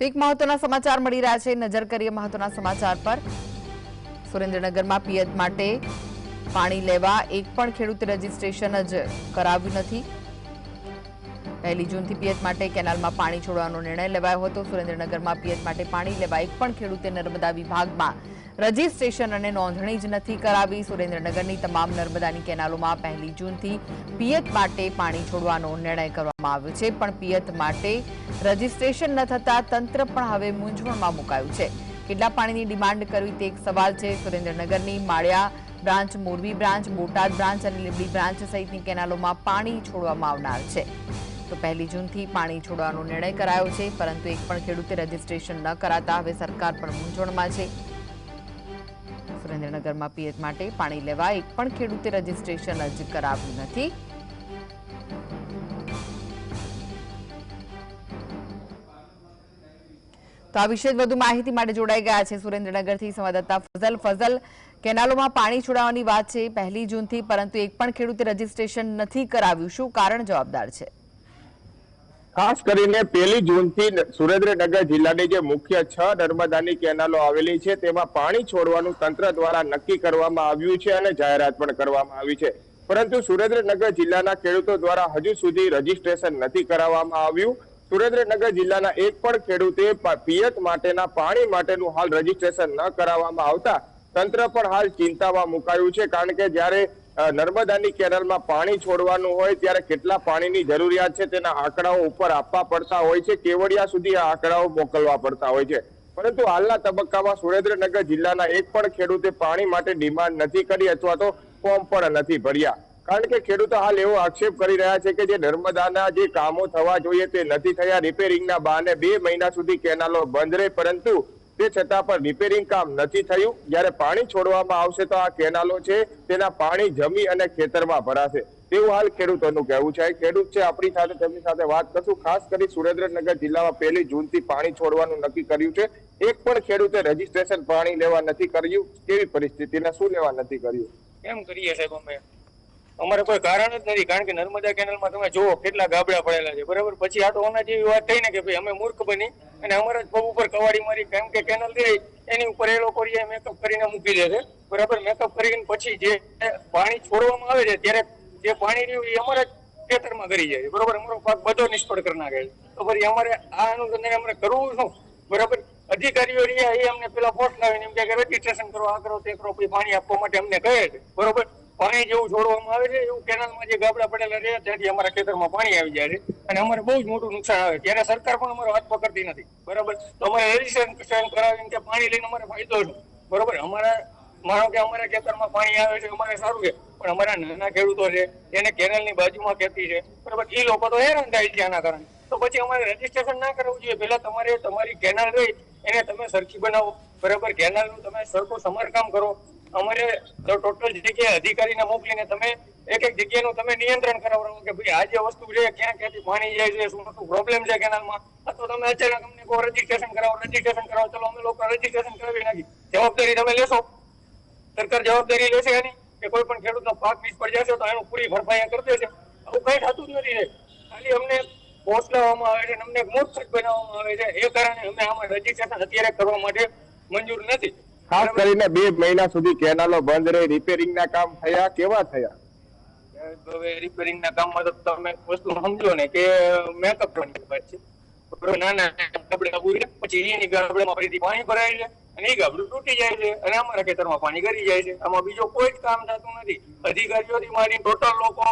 તો એક મહત્વના સમાચાર મળી રહ્યા છે. નજર કરીએ મહત્વના સમાચાર પર. સુરેન્દ્રનગરમાં પિયત માટે પાણી લેવા એક પણ ખેડૂતે રજીસ્ટ્રેશન જ કરાવ્યું નથી. પહેલી જૂનથી પિયત માટે કેનાલમાં પાણી છોડવાનો નિર્ણય લેવાયો હતો. સુરેન્દ્રનગરમાં પિયત માટે પાણી લેવા એક પણ ખેડૂતે નર્મદા વિભાગમાં રજીસ્ટ્રેશન અને નોંધણી જ નથી કરાવી. સુરેન્દ્રનગરની તમામ નર્મદાની કેનાલોમાં પહેલી જૂનથી પિયત માટે પાણી છોડવાનો નિર્ણય કરવામાં આવ્યો છે. પણ પિયત માટે રજીસ્ટ્રેશન ન થતા તંત્ર પણ હવે મૂંઝવણમાં મુકાયું છે. કેટલા પાણીની ડિમાન્ડ કરવી તે એક સવાલ છે. સુરેન્દ્રનગરની Maliya branch, Morbi branch, Botad branch અને લીંબડી બ્રાન્ચ સહિતની કેનાલોમાં પાણી છોડવામાં આવનાર છે. તો પહેલી જૂનથી પાણી છોડવાનો નિર્ણય કરાયો છે. પરંતુ એક પણ ખેડૂતે રજીસ્ટ્રેશન ન કરાતા હવે સરકાર પણ મૂંઝવણમાં છે. સુરેન્દ્રનગરમાં પિયત માટે પાણી લેવા એક પણ ખેડૂતે રજીસ્ટ્રેશન અરજી કરાવ્યું નથી. તો આ વિશે વધુ માહિતી માટે જોડાઈ ગયા છે સુરેન્દ્રનગરથી સંવાદદાતા ફઝલ. ફઝલ, કેનાલોમાં પાણી છોડાવવાની વાત છે પહેલી જૂનથી, પરંતુ એક પણ ખેડૂતે રજીસ્ટ્રેશન નથી કરાવ્યું. શું કારણ જવાબદાર છે? ખાસ કરીને પહેલી જૂનથી સુરેન્દ્રનગર જિલ્લાની જે મુખ્ય છ નર્મદાની કેનાલો આવેલી છે, તેમાં પાણી છોડવાનું તંત્ર દ્વારા નક્કી કરવામાં આવ્યું છે અને જાહેરાત પણ કરવામાં આવી છે. પરંતુ સુરેન્દ્રનગર જિલ્લાના ખેડૂતો દ્વારા હજુ સુધી રજીસ્ટ્રેશન નથી કરાવવામાં આવ્યું. સુરેન્દ્રનગર જિલ્લાના એક પણ ખેડૂતે પિયત માટેના, પાણી માટેનું હાલ રજીસ્ટ્રેશન ન કરાવવામાં આવતા તંત્ર પણ હાલ ચિંતામાં મુકાયું છે, કારણ કે જ્યારે નર્મદાની કેનાલમાં પાણી છોડવાનું હોય ત્યારે કેટલા પાણીની જરૂરિયાત છે તેના આંકડાઓ ઉપર આપવા પડતા હોય છે. કેવડિયા સુધી આ આંકડાઓ મોકલવા પડતા હોય છે. પરંતુ હાલના તબક્કામાં સુરેન્દ્રનગર જિલ્લાના એક પણ ખેડૂતે પાણી માટે ડિમાન્ડ નથી કરી અથવા તો ફોર્મ પણ નથી ભર્યા. કારણ કે ખેડૂતો હાલ એવો આક્ષેપ કરી રહ્યા છે કે જે નર્મદાના જે કામો થવા જોઈએ તે નથી થયા. રિપેરિંગના બહાને બે મહિના સુધી કેનાલો બંધ રહે, પરંતુ તે છતાં પણ રિપેરિંગ કામ નથી થયું. જ્યારે પાણી છોડવામાં આવશે તો આ કેનાલો છે, તેના પાણી જમી અને ખેતરમાં ભરાશે. તેવું હાલ ખેડૂતોનું કહેવું છે. ખેડૂત છે, આપણી સાથે તેમની સાથે વાત કરશું. ખાસ કરી સુરેન્દ્રનગર જિલ્લામાં પહેલી જૂનથી પાણી છોડવાનું નક્કી કર્યું છે. એક પણ ખેડૂતે રજીસ્ટ્રેશન પાણી લેવા નથી કર્યું. કેવી પરિસ્થિતિને, શું લેવા નથી કર્યું? કેમ કરીએ સાહેબ અમે? અમારે કોઈ કારણ જ નથી, કારણ કે નર્મદા કેનાલમાં તમે જુઓ, કેટલા ગાબડા પડેલા છે, બરાબર? પછી આ તો આના જેવી વાત થઈ ને કે ભાઈ અમે મૂર્ખ બની અને અમારા જ પગ ઉપર કવાડી મારી, કેમ કે કેનલ રહી એની ઉપર એ લોકો મેકઅપ કરીને મૂકી દે છે, બરાબર? મેકઅપ કરીને પછી જે પાણી છોડવામાં આવે છે, ત્યારે જે પાણી રહ્યું એ અમારા જ ખેતરમાં કરી જાય બરાબર? અમારો પાક બધો નિષ્ફળ કરી નાખે છે. તો ફરી અમારે આ અનુસંધાને અમારે કરવું શું, બરાબર? અધિકારીઓ રહ્યા, એ અમને પેલા પોસ્ટ લાવીને એમ કે રજીસ્ટ્રેશન કરો આ કરો તે કરો પછી પાણી આપવા માટે અમને કહે છે, બરોબર? પાણી જેવું છોડવામાં આવે છે, એવું કેનાલમાં જે ગાબડા પડેલા રહે, ત્યાંથી અમારા ખેતરમાં પાણી આવી જાય છે. અને અમારે બહુ જ મોટું નુકસાન આવે ત્યારે સરકાર પણ અમારો હાથ પકડતી નથી. બરાબર? તો અમારે રજીસ્ટ્રેશન કરાવીને કે પાણી લઈને અમારે ફાયદો છે. બરોબર? અમારા, માનો કે અમારા ખેતરમાં પાણી આવે છે, અમારે સારું છે. પણ અમારા નાના ખેડૂતો છે, એને કેનાલની બાજુમાં ખેતી છે. બરાબર? એ લોકો તો હેરાન થાય છે આના કારણે. તો પછી અમારે રજીસ્ટ્રેશન ના કરવું જોઈએ. પહેલા તમારે, તમારી કેનાલ રહી, એને તમે સરખી બનાવો. બરાબર? કેનાલનું તમે સરખું સમારકામ કરો. અમારે ટોટલ જગ્યાએ અધિકારીને મોકલીને તમે એક એક જગ્યાનું તમે નિયંત્રણ કરાવવાનું કે ભાઈ આ જે વસ્તુ છે, ક્યાં ક્યાંથી પાણી જાય છે, શું શું પ્રોબ્લેમ છે કેનાલમાં? અથવા તમે અચાનક અમને કહો, રજીસ્ટ્રેશન કરાવો રજીસ્ટ્રેશન કરાવો. ચલો, અમે લોકો રજીસ્ટ્રેશન કરાવી નાખી. જવાબદારી તમે લેશો. સરકાર જવાબદારી લેશે એની કે કોઈ પણ ખેડૂતનો પાક નિષ્ફળ જશે તો એનું પૂરી ભરપાઈ કરી દેશે. આવું કઈ થતું જ નથી ખાલી અમને પહોંચલાવવામાં આવે છે અમને મૂર્ખ બનાવવામાં આવે છે. એ કારણે અમે આમાં રજીસ્ટ્રેશન અત્યારે કરવા માટે મંજૂર નથી. ખાસ કરીને બે મહિના સુધી કેનાલો બંધ રહી, રિપેરિંગના કામ થયા, કેવા થયા? રિપેરિંગ ના કામમાં તો તમે વસ્તુ સમજો ને કે મેકઅપ કરવાની વાત છે. બરોબર ના ગાબડા પૂરી પછી એની ગાબડામાં ફરીથી પાણી ભરાય છે, અને એ ગાબડું તૂટી જાય છે, અને અમારા ખેતરમાં પાણી ગરી જાય છે. આમાં બીજો કોઈ જ કામ થતું નથી. અધિકારીઓથી મારી ટોટલ લોકો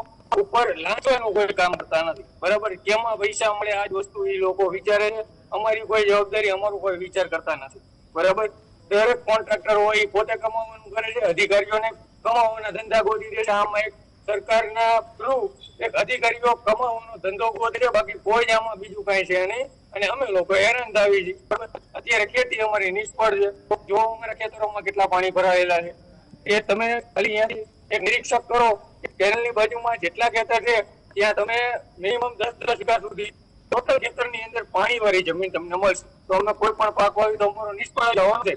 ઉપર લાંચવાનું કોઈ કામ કરતા નથી. બરાબર, કેમાં પૈસા મળે, આ જ વસ્તુ એ લોકો વિચારે છે. અમારી કોઈ જવાબદારી, અમારું કોઈ વિચાર કરતા નથી. બરાબર? દરેક કોન્ટ્રાક્ટર હોય પોતે કમાવાનું કરે છે. અધિકારીઓને કમાવાના ધંધા ગોતી દે છે. આમાં એક સરકારના થ્રુ એક અધિકારીઓ કમાવાનો ધંધો ગોતે છે. બાકી કોઈ આમાં બીજું કઈ છે નહીં. અને અમે લોકો હેરાન થાવી છીએ. અત્યારે ખેતી અમારી નિષ્ફળ છે. જો અમારા ખેતરોમાં કેટલા પાણી ભરાયેલા છે. એ તમે ખાલી એક નિરીક્ષક કરો કે કેરળની બાજુમાં જેટલા ખેતર છે, ત્યાં તમે મિનિમમ દસ દસ વીઘા સુધી ટોટલ ખેતરની અંદર પાણી વાળી જમીન તમને મળશે. તો અમે કોઈ પણ પાક વાવી તો અમારો નિષ્ફળ જવાનો છે.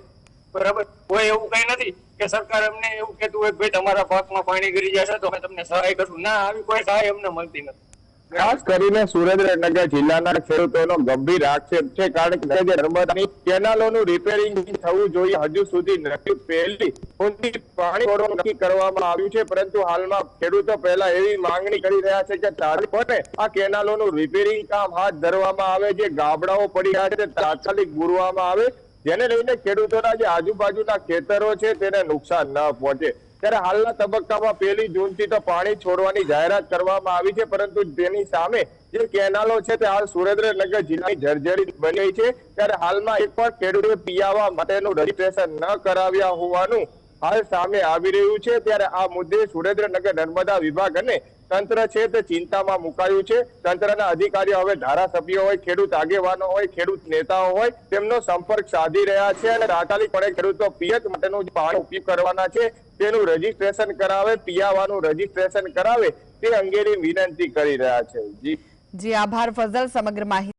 બરાબર? કોઈ એવું કઈ નથી કે સરકાર અમને એવું કહેતું હોય ભાઈ તમારા પાકમાં પાણી ગરી જશે તો અમે તમને સહાય કરશું. ના, આવી કોઈ સહાય અમને મળતી નથી. ખાસ કરીને સુરેન્દ્રનગર જિલ્લાના ખેડૂતોનો ગંભીર આક્ષેપ છે કારણ કે જે નર્મદાની કેનાલોનું રિપેરિંગ થવું જોઈએ, હજુ સુધી નથી પહેલી. ઊંધી પાણી છોડવાનું નક્કી કરવામાં આવ્યું છે, પરંતુ હાલમાં ખેડૂતો પહેલા એવી માંગણી કરી રહ્યા છે કે તાત્કાલિક આ કેનાલોનું રિપેરિંગ કામ હાથ ધરવામાં આવે, જે ગાબડાઓ પડી રહ્યા છે તાત્કાલિક બુરવામાં આવે જેને લઈને ખેડૂતોના જે આજુબાજુના ખેતરો છે તેને નુકસાન ન પહોંચે. ત્યારે હાલના તબક્કામાં પહેલી જૂનથી તો પાણી છોડવાની જાહેરાત કરવામાં આવી છે, પરંતુ તેની સામે જે કેનાલો છે તે હાલ સુરેન્દ્રનગર જિલ્લાની જર્જરિત બની છે. ત્યારે હાલમાં એક પણ ખેડૂતે પીયાવા માટેનું રજીસ્ટ્રેશન ન કરાવ્યા હોવાનું હાલ સામે આવી રહ્યું છે. ત્યારે આ મુદ્દે સુરેન્દ્રનગર નર્મદા વિભાગ અને તંત્ર છે તે ચિંતામાં મુકાયું છે. તંત્રના અધિકારીઓ હવે ધારાસભ્યો હોય, ખેડૂત આગેવાનો હોય, ખેડૂત નેતાઓ હોય, તેમનો સંપર્ક સાધી રહ્યા છે અને તાત્કાલિકપણે ખેડૂતો પિયત માટેનું પાણી ઉપયોગ કરવાના છે, તેનું રજીસ્ટ્રેશન કરાવે, પિયાવાનું રજીસ્ટ્રેશન કરાવે, તે અંગેની વિનંતી કરી રહ્યા છે. જી. જી, આભાર ફઝલ, સમગ્ર માહિતી